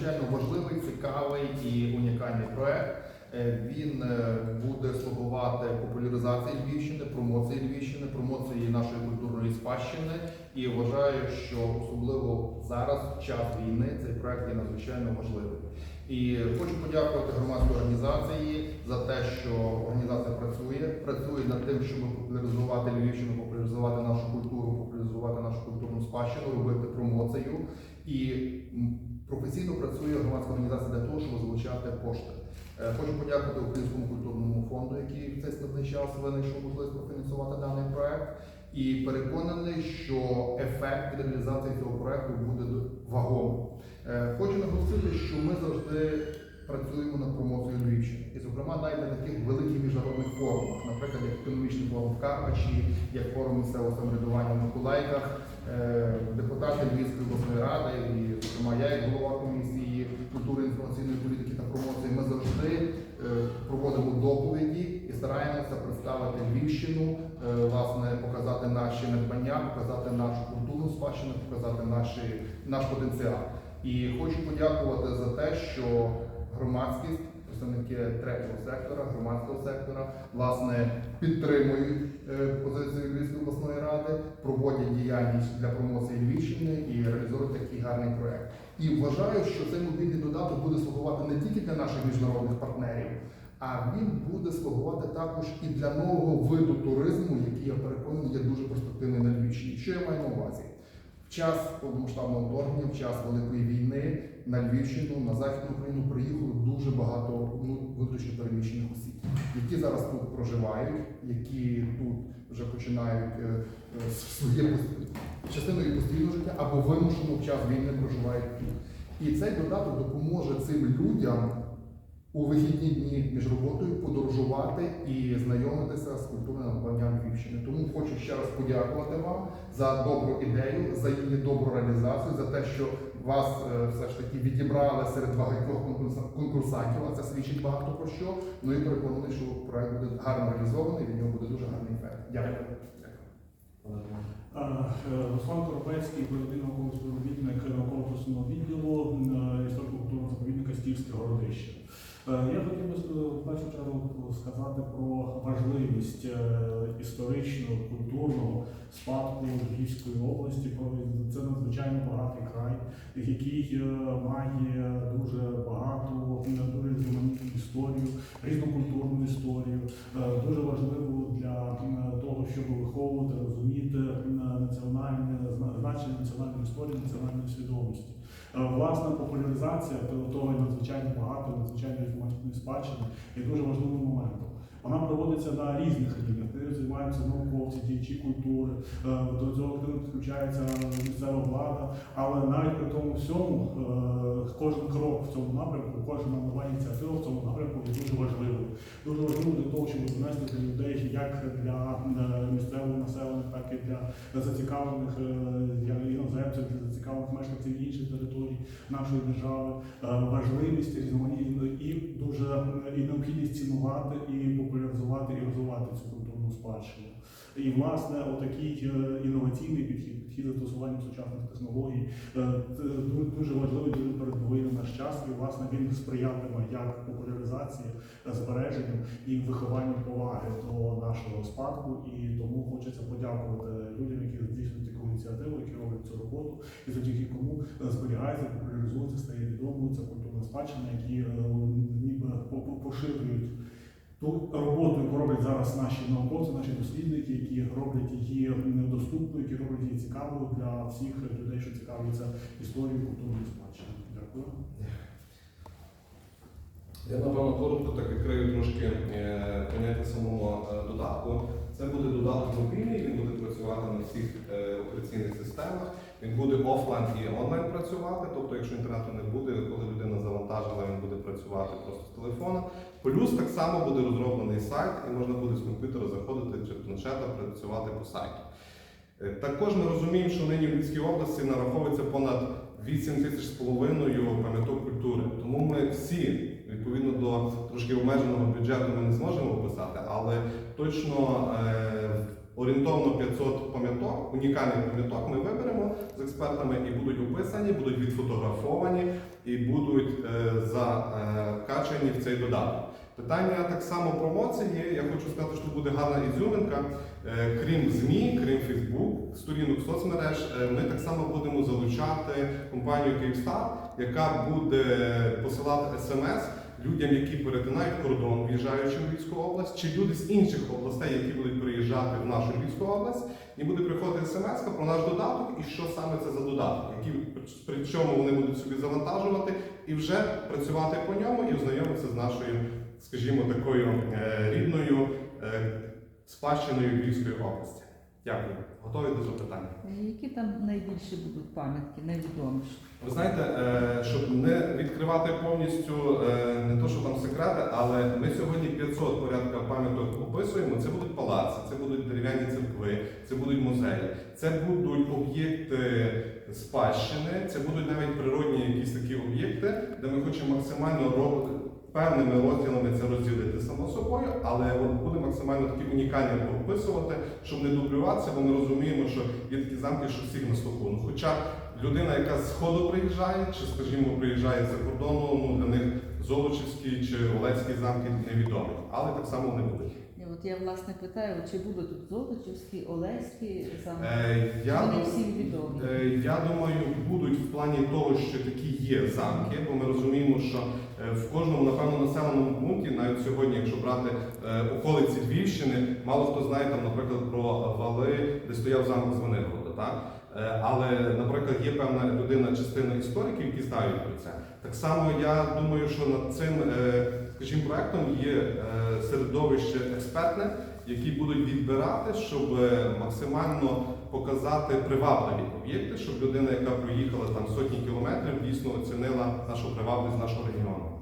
надзвичайно важливий, цікавий і унікальний проект. Е, Він е, буде слугувати популяризації Львівщини, промоції Львівщини, промоції нашої культурної спадщини. І вважаю, що особливо зараз, в час війни, цей проект є надзвичайно важливий. І хочу подякувати громадській організації за те, що організація працює, працює над тим, щоб популяризувати Львівщину, популяризувати нашу культуру, популяризувати нашу культурну спадщину, робити промоцію. І професійно працює громадська організація для того, щоб залучати кошти. Е, Хочу подякувати Українському культурному фонду, який в цей складний час винайшов можливість профінансувати даний проект. І переконаний, що ефект від реалізації цього проекту буде вагомим. Е, Хочу наголосити, що ми завжди працюємо над промоцією Львівщини. І, зокрема, навіть на таких великих міжнародних форумах, наприклад, як економічний форум в Карпачі, як форум місцевого самоврядування в Миколаївках, Е, депутати Львівської обласної ради, і, зокрема, я як голова комісії культури, інформаційної політики та промоції, ми завжди е, проводимо доповіді і стараємося представити Львівщину, е, власне, показати наші надбання, показати нашу культурну спадщину, показати наші, наш потенціал. І хочу подякувати за те, що громадськість, представники третього сектора, громадського сектора, власне, підтримують е, позицію Львівської обласної ради, проводять діяльність для промоції Львівщини і реалізують такий гарний проект. І вважаю, що цей мобільний додаток буде слугувати не тільки для наших міжнародних партнерів, а він буде слугувати також і для нового виду туризму, який я переконаний є дуже перспективний на Львівщині. Що я маю на увазі? В час повномасштабного вторгнення, в час великої війни на Львівщину, на Західну Україну приїхало дуже багато ну, внутрішньо переміщених осіб, які зараз тут проживають, які тут вже починають е, е, своє частиною постійного життя або вимушено в час війни проживають тут. І цей додаток допоможе цим людям у вихідні дні між роботою подорожувати і знайомитися з культурним надбанням Львівщини. Тому хочу ще раз подякувати вам за добру ідею, за її добру реалізацію, за те, що вас е, все ж таки відібрали серед багатьох конкурсантів, а це свідчить багато про що. Ну і переконаний, що проект буде гарно реалізований, від нього буде дуже гарний ефект. Дякую. Е, Руслан Коробецький, передовий науковий співробітник науково-професійного відділу е, історико-культурного заповідника Стільське городище. Е, Я хотів би е, в першу чергу сказати про важливість е, історичного, культурного спадку Львівської області. Це надзвичайно багатий край, який має дуже багату, дуже різноманітну історію, різнокультурну історію, дуже важливу для того, щоб виховувати, розуміти національне значення національної історії, національної свідомості. Е, Власна популяризація того надзвичайно багато, надзвичайно інформаційної спадщини є дуже важливим моментом. Вона проводиться на різних рівнях. Ми займаються науковці, діячі культури, е, до цього включається місцева влада, але навіть при тому всьому е, кожен крок в цьому напрямку, кожна нова ініціатива в цьому напрямку дуже важливо для того, щоб донести до людей як для е, місцевого населення, так і для зацікавлених е, для іноземців, для зацікавлених мешканців інших територій нашої держави, е, важливість різноманітно і дуже і необхідність цінувати і популяризувати і розвивати цю культурну спадщину. І власне отакий інноваційний підхід, підхід застосуванням сучасних технологій, дуже важливий, дуже передовий власне він сприятиме як популяризації, е, збереженню і вихованню поваги до нашого спадку. І тому хочеться подякувати людям, які здійснюють таку ініціативу, які роблять цю роботу, і завдяки кому е, зберігається, популяризується, стає відомою ця культурна спадщина, які е, ніби по- по- поширюють ту роботу, яку роблять зараз наші науковці, наші дослідники, які роблять її доступною, які роблять її цікавою для всіх людей, що цікавляться історією культурної спадщини. Дякую. Я напевно коротко так відкрию трошки е, поняття самого е, додатку. Це буде додаток мобільний, він буде працювати на всіх е, операційних системах. Він буде офлайн і онлайн працювати. Тобто, якщо інтернету не буде, коли людина завантажила, він буде працювати просто з телефона. Плюс так само буде розроблений сайт, і можна буде з комп'ютера заходити чи планшета працювати по сайті. Е, Також ми розуміємо, що нині в Львівській області нараховується понад 8 тисяч з половиною пам'яток культури. Тому ми всі, відповідно до трошки обмеженого бюджету, ми не зможемо описати, але точно е, орієнтовно 500 пам'яток, унікальних пам'яток ми виберемо з експертами і будуть описані, будуть відфотографовані і будуть е, закачані в цей додаток. Питання так само промоції. Я хочу сказати, що буде гарна ізюминка. Е, Крім ЗМІ, крім Фейсбук, сторінок соцмереж, ми так само будемо залучати компанію Київстар, яка буде посилати смс людям, які перетинають кордон, в'їжджаючи в Львівську область, чи люди з інших областей, які будуть приїжджати в нашу Львівську область, і буде приходити смс про наш додаток і що саме це за додаток, який при чому вони будуть собі завантажувати і вже працювати по ньому і ознайомитися з нашою, скажімо, такою е, рідною е, спадщиною Львівської області. Дякую. Готові до запитання. Які там найбільші будуть пам'ятки, найвідоміші? Ви знаєте, е, щоб не відкривати повністю е, не то, що там секрети, але ми сьогодні 500 порядка пам'яток описуємо. Це будуть палаци, це будуть дерев'яні церкви, це будуть музеї, це будуть об'єкти спадщини, це будуть навіть природні якісь такі об'єкти, де ми хочемо максимально ро- певними розділами це розділити само собою, але буде максимально такі унікальні прописувати, щоб не дублюватися, бо ми розуміємо, що є такі замки, що всіх на слуху. Ну, хоча людина, яка з ходу приїжджає, чи, скажімо, приїжджає з-за кордону, ну для них Золочівські чи Олецькі замки невідомі, але так само вони будуть. От я власне питаю, чи будуть тут Золочівські, Олеські замки? Е, я, Вони всім відомі. е, я думаю, будуть в плані того, що такі є замки, бо ми розуміємо, що е, в кожному, напевно, населеному пункті, навіть сьогодні, якщо брати е, околиці Львівщини, мало хто знає там, наприклад, про вали, де стояв замок Звенигорода, так? Е, Але, наприклад, є певна людина, частина істориків, які знають про це. Так само я думаю, що над цим, е, скажімо, проектом є е, середовище експертне, які будуть відбирати, щоб е, максимально показати привабливі об'єкти, щоб людина, яка проїхала там сотні кілометрів, дійсно оцінила нашу привабливість нашого регіону.